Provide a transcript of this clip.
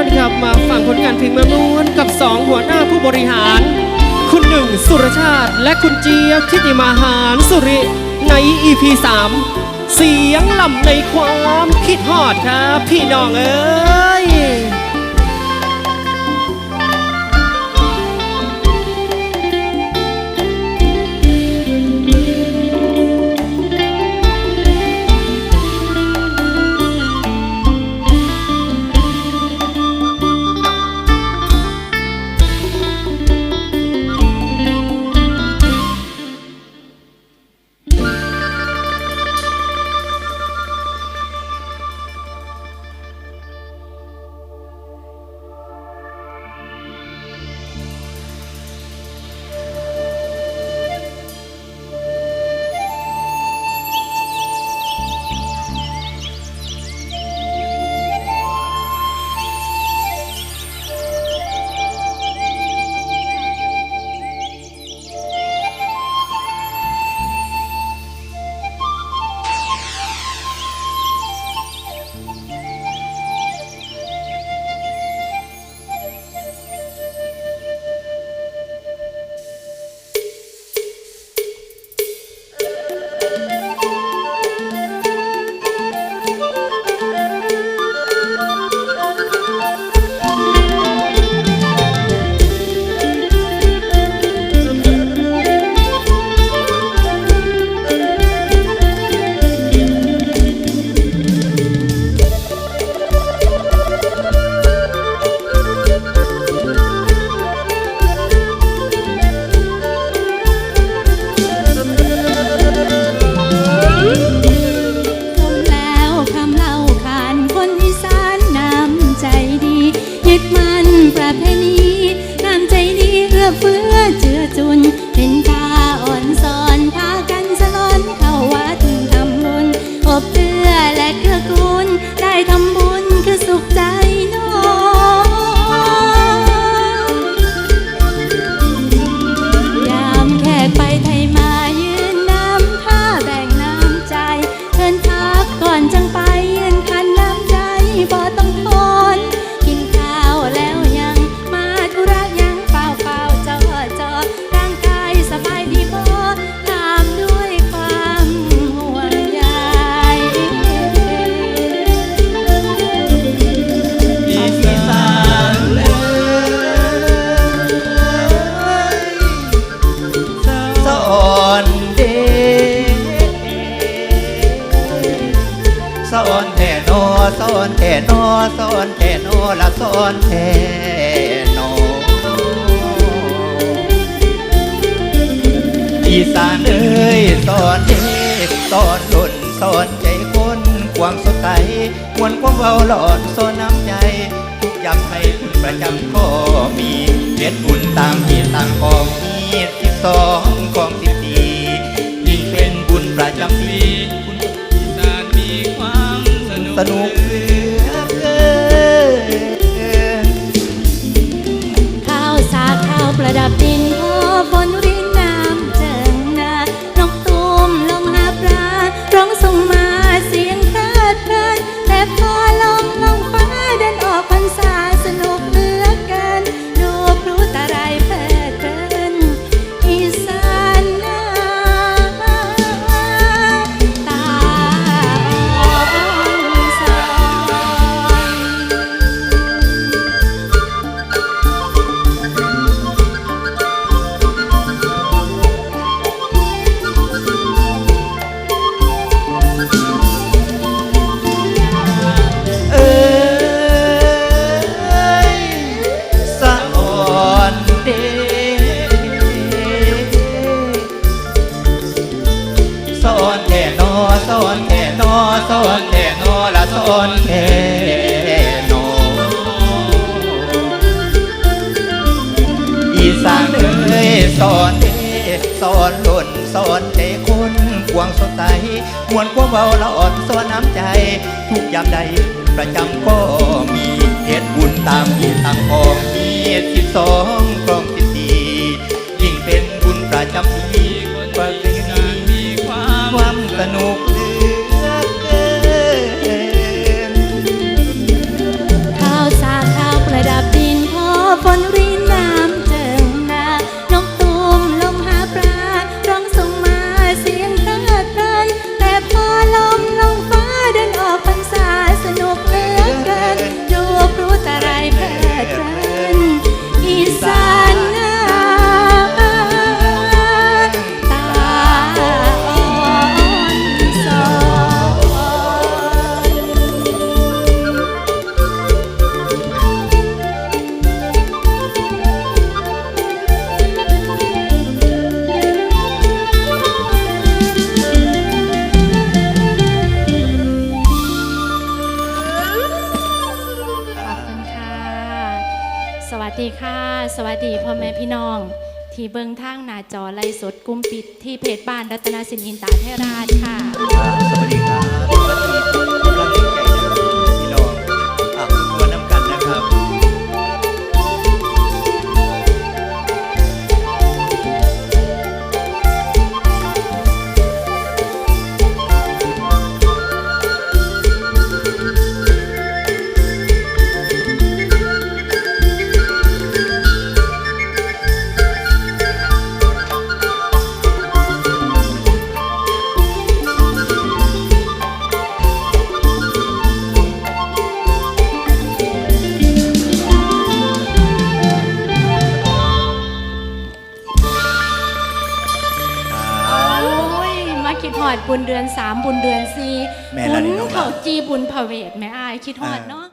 านครับมาฟังผลงานเพลงมานวนกับสองหัวหน้าผู้บริหาร คุณหนึ่งสุรชาติ และคุณเจี๊ยบทิติมาหารสุริ ใน EP 3 เสียงลำในความคิดฮอดครับ พี่น้องเอ้ย สอนแท่นอสอนแท่นอละสอนแท่นออีสานเอ้ยสอนเด็กสอนหล่นสอนใจคนความสดใสมวนความเบาหลอนสอนน้ำใจทุกยามไทยบุญประจำก็มีเพชรบุญตามเหตุต่างขอ ประดับดินพอฝนริ สอนแท่นอสอนแท่นอละสอนแท่นออีสานเอ้ยสอนเด้สอนหล่นสอนใจคนกวางสดใสมวนความเบาละอ่อนสอนน้ำใจ ทุกยามใด ประจำก็มีเหตุบุญตามที่ต่างกองมีสิบสองกอง สวัสดีพ่อแม่พี่น้อง ที่เบิงทางหน้าจอไลฟ์สดกุ้มปิดที่เพจบ้านรัตนสินอินตาเทราชค่ะ สวัสดี ดหอดบุญเดือนสามบุญเดือนสี่แม่บุละญนี่น้องเขาละจีบุญพระเวทแม่อายคิดหอดเนาะ